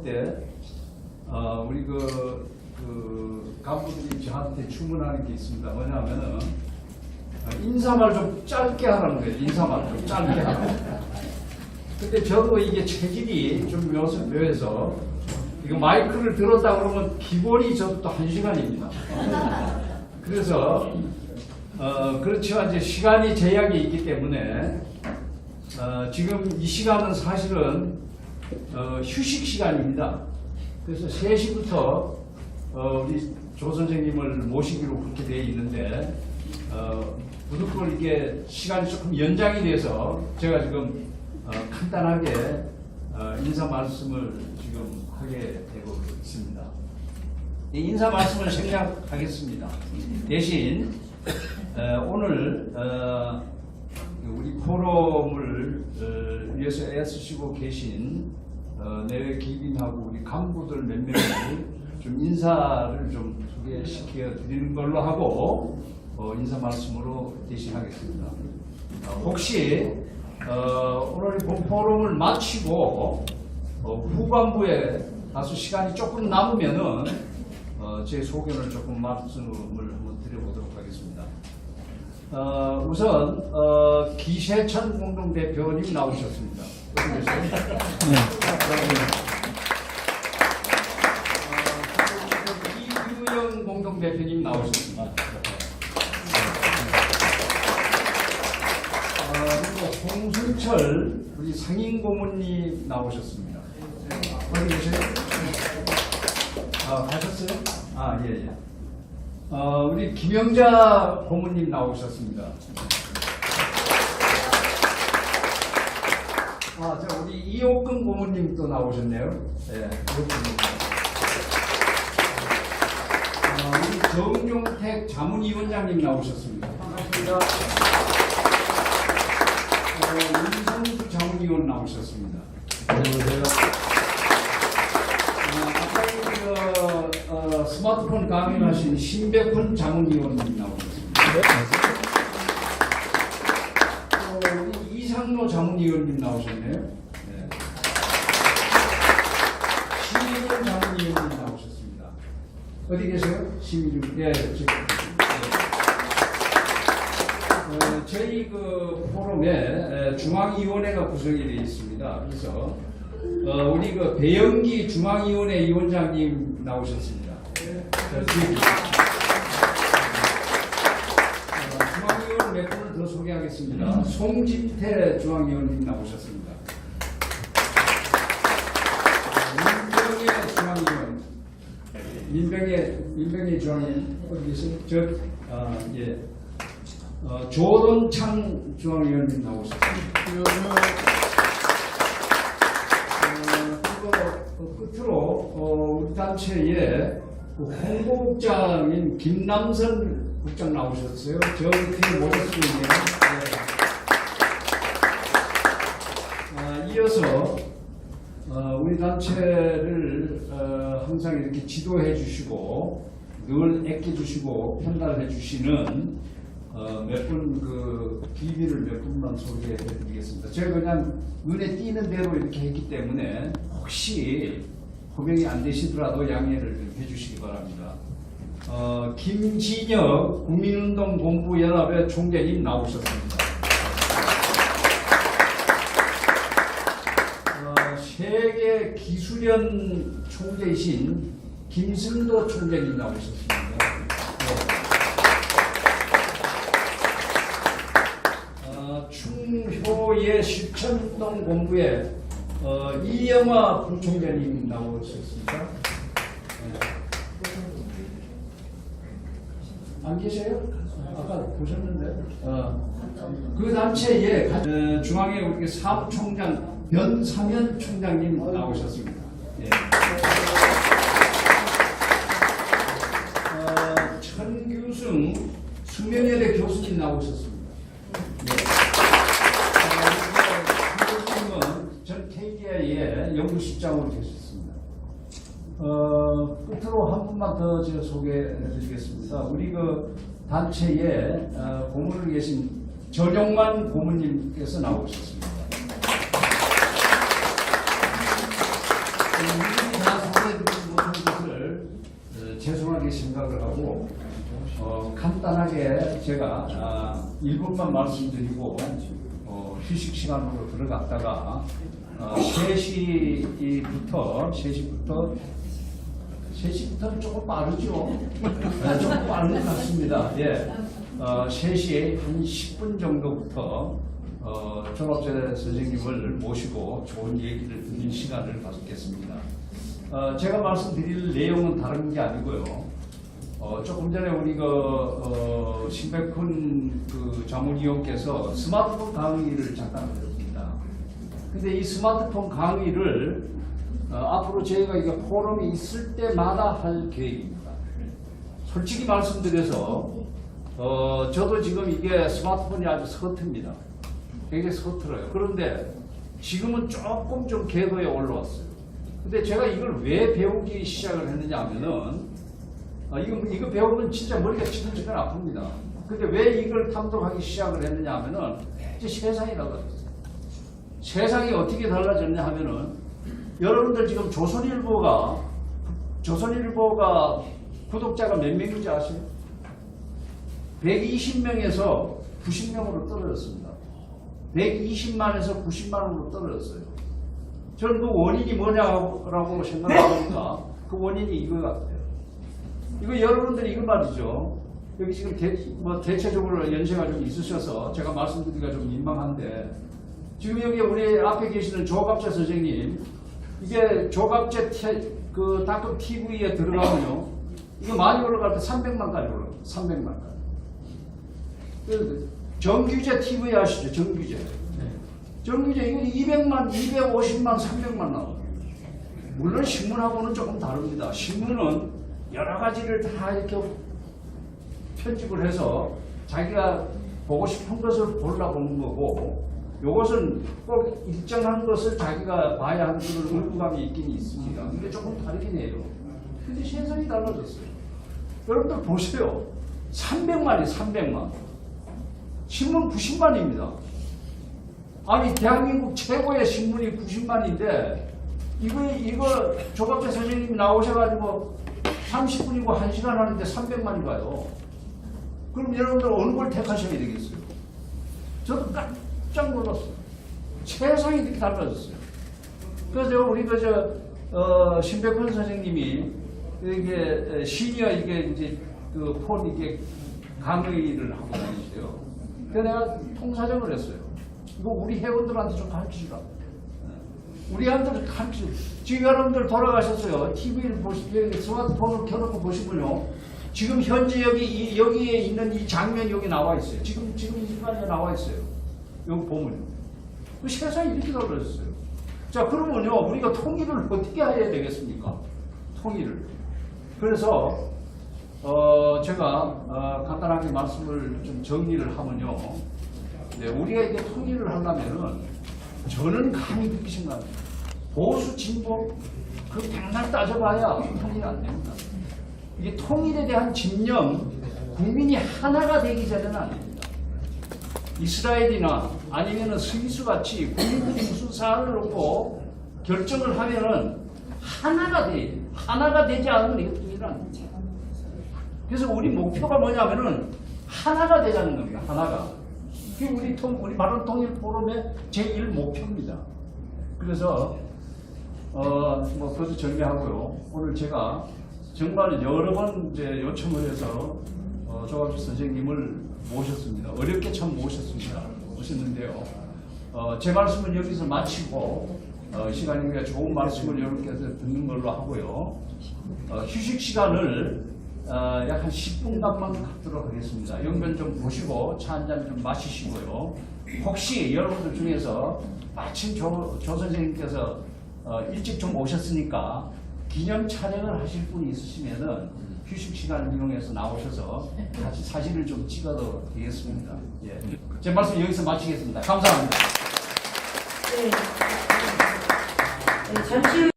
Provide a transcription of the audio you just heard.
볼때 어, 우리 그, 그 간부들이 저한테 주문하는 게 있습니다. 뭐냐면은 어, 인사말 좀 짧게 하라는 거예요. 인사말 좀 짧게 하라고. 근데 저도 이게 체질이 좀 묘- 묘해서 이거 마이크를 들었다 그러면 기본이 저도 또한 시간입니다. 그래서 어, 그렇지만 이제 시간이 제약이 있기 때문에 어, 지금 이 시간은 사실은 어, 휴식 시간입니다. 그래서 3시부터 어, 우리 조 선생님을 모시기로 그렇게 되어 있는데 어, 무조건 이게 시간이 조금 연장이 돼서 제가 지금 어, 간단하게 어, 인사 말씀을 지금 하게 되고 있습니다. 이 인사 말씀을 생략하겠습니다. 대신 어, 오늘 어, 우리 포럼을 어, 위해서 애쓰시고 계신 어, 내외 기빈하고 우리 간부들 몇 명을 좀 인사를 좀 소개시켜 드리는 걸로 하고 어, 인사 말씀으로 대신하겠습니다. 어, 혹시 어, 오늘 포럼을 마치고 어, 후반부에 다소 시간이 조금 남으면은 어, 제 소견을 조금 말씀을 한번 드려보도록 하겠습니다. 어, 우선 어, 기세천 공동대표님 나오셨습니다. 계세요? 어, 이유영 공동대표님 나오셨습니다. 어, 그리고 홍순철 우리 상인 고문님 나오셨습니다. 어디 계세요? 아, 가셨어요? 아, 예, 예. 어, 우리 김영자 고문님 나오셨습니다. 아, 저 우리 이옥근 고문님 또 나오셨네요. 예, 이옥근 어, 우리 정용택 자문위원장님 나오셨습니다. 반갑습니다. 어, 윤성수 자문위원 나오셨습니다. 안녕하세요. 아까 그, 어, 스마트폰 강연하신 신백훈 자문위원님 나오셨습니다. 또 이상로 자문위원님 나오셨네요. 네. 심의준 자문위원님 나오셨습니다. 어디 계세요? 심의준. 네, 지금. 네. 어, 저희 그 포럼에 에, 중앙위원회가 구성이 되어 있습니다. 그래서 어, 우리 그 배영기 중앙위원회 위원장님 나오셨습니다. 어, 뒤에 어, 중앙위원 몇더 소개하겠습니다. 송진태 중앙위원님 나오셨습니다. 민병의 중앙위원, 민병의 민병의 중앙위원 어디 계세요? 저, 아, 예, 어, 조돈창 중앙위원님 나오셨습니다. 어, 그리고 어, 끝으로 어, 우리 단체의 그 홍보국장인 김남선 국장 나오셨어요. 저 밑에 모셨고 있네요. 네. 아, 이어서 어, 우리 단체를 어, 항상 이렇게 지도해 주시고 늘 애껴 주시고 편달해 주시는 어, 몇분그 비밀을 몇 분만 소개해 드리겠습니다. 제가 그냥 눈에 띄는 대로 이렇게 했기 때문에 혹시 호명이 안 되시더라도 양해를 좀 해주시기 바랍니다. 어, 김진혁 국민운동 본부연합회 총재님 나오셨습니다. 어, 세계 기술연 총재이신 김승도 총재님 나오셨습니다. 네. 어, 충효의 실천운동 본부에 어, 이영화 부총재님 나오셨습니다. 네. 안 계세요? 아까 보셨는데. 어, 그 단체에 가- 어, 중앙에 우리 사무총장 변사면 총장님 나오셨습니다. 예. 어, 천규승 수면여대 교수님 나오셨습니다. 예. 어, 교수님은 전 KDI의 연구실장으로 계셨습니다. 어, 끝으로 한 분만 더 제가 소개해드리겠습니다. 우리 그 단체에 어, 고문을 계신 전용만 고문님께서 나오셨습니다. 음, 어, 죄송하게 생각을 하고 어, 간단하게 제가 아, 1분만 말씀드리고 어, 휴식 시간으로 들어갔다가 어, 3시부터 3시부터 3시부터는 조금 빠르죠. 네, 조금 빠른 것 같습니다. 예. 어, 3시에 한 10분 정도부터 어, 졸업제 선생님을 모시고 좋은 얘기를 듣는 시간을 가졌겠습니다. 어, 제가 말씀드릴 내용은 다른 게 아니고요. 어, 조금 전에 우리 그, 어, 신백훈 그 자문위원께서 스마트폰 강의를 잠깐 하셨습니다. 근데 이 스마트폰 강의를 어, 앞으로 저희가 이게 포럼이 있을 때마다 할 계획입니다. 솔직히 말씀드려서 어, 저도 지금 이게 스마트폰이 아주 서틉니다. 굉장히 서툴어요. 그런데 지금은 조금 좀 궤도에 올라왔어요. 근데 제가 이걸 왜 배우기 시작을 했느냐 하면은 아, 이거, 이거 배우면 진짜 머리가 지근지근 아픕니다. 근데 왜 이걸 탐독하기 시작을 했느냐 하면은 이제 세상이 달라졌어요. 세상이 어떻게 달라졌냐 하면은 여러분들 지금 조선일보가 조선일보가 구독자가 몇 명인지 아세요? 120명에서 90명으로 떨어졌습니다. 120만에서 90만으로 떨어졌어요. 저는 그 원인이 뭐냐라고 생각해보니까 그 원인이 이거 같아요. 이거 여러분들이 이거 말이죠. 여기 지금 대, 뭐 대체적으로 연세가 좀 있으셔서 제가 말씀드리기가 좀 민망한데 지금 여기 우리 앞에 계시는 조갑재 선생님 이게 조갑재 테, 그 닷컴 TV에 들어가면요 이거 많이 올라갈 때 300만까지 올라가요. 300만까지. 그 정규제 TV 아시죠? 정규제. 정규제 이거 200만, 250만, 300만 나와요. 물론 신문하고는 조금 다릅니다. 신문은 여러 가지를 다 이렇게 편집을 해서 자기가 보고 싶은 것을 골라보는 거고 요것은 꼭 일정한 것을 자기가 봐야 하는 그런 의무감이 있긴 있습니다. 근데 조금 다르긴 해요. 근데 세상이 달라졌어요. 여러분들 보세요. 300만이 300만. 신문 90만입니다. 아니 대한민국 최고의 신문이 90만인데 이거 이거 조갑재 선생님이 나오셔가지고 30분이고 1시간 하는데 300만이 가요. 그럼 여러분들 어느 걸 택하셔야 되겠어요? 저도 깜 짝 놀랐어요. 세상이 이렇게 달라졌어요. 그래서 우리 그저 어, 신백훈 선생님이 이게 시니어 이게 이제 그폰 이게 강의를 하고 다니세요. 그래서 내가 통사정을 했어요. 이거 우리 회원들한테 좀 가르치라. 우리한테 가르쳐. 지금 여러분들 돌아가셨어요. TV를 보시면 스마트폰을 켜놓고 보시면요. 지금 현재 여기 이, 여기에 있는 이 장면이 여기 나와 있어요. 지금 지금 이 시간에 나와 있어요. 여기 보면 그 세상이 이렇게 달라졌어요. 자 그러면요 우리가 통일을 어떻게 해야 되겠습니까? 통일을. 그래서 어, 제가 어, 간단하게 말씀을 좀 정리를 하면요. 네, 우리가 이게 통일을 하려면은 저는 감히 그렇게 생각합니다. 보수 진보 그 백날 따져봐야 통일 안 됩니다. 이게 통일에 대한 집념 국민이 하나가 되기 전에는 안 됩니다. 이스라엘이나 아니면은 스위스 같이 국민들이 무슨 사안을 놓고 결정을 하면은 하나가 돼 하나가 되지 않으면 이거 통일은 안 됩니다. 그래서 우리 목표가 뭐냐면은 하나가 되자는 겁니다. 하나가. 그게 우리 통, 우리 바른 통일 포럼의 제1 목표입니다. 그래서, 어, 뭐, 그것도 정리하고요. 오늘 제가 정말 여러 번 이제 요청을 해서, 어, 조갑주 선생님을 모셨습니다. 어렵게 참 모셨습니다. 모셨는데요. 어, 제 말씀은 여기서 마치고, 어, 시간이 좋은 말씀을 여러분께서 듣는 걸로 하고요. 어, 휴식 시간을 어, 약 한 10분간만 갖도록 하겠습니다. 영변 좀 보시고 차 한 잔 좀 마시시고요. 혹시 여러분들 중에서 마침 조, 조 선생님께서 어, 일찍 좀 오셨으니까 기념 촬영을 하실 분이 있으시면은 휴식 시간을 이용해서 나오셔서 같이 사진을 좀 찍어도 되겠습니다. 예. 제 말씀 여기서 마치겠습니다. 감사합니다. 네. 네, 잠시 후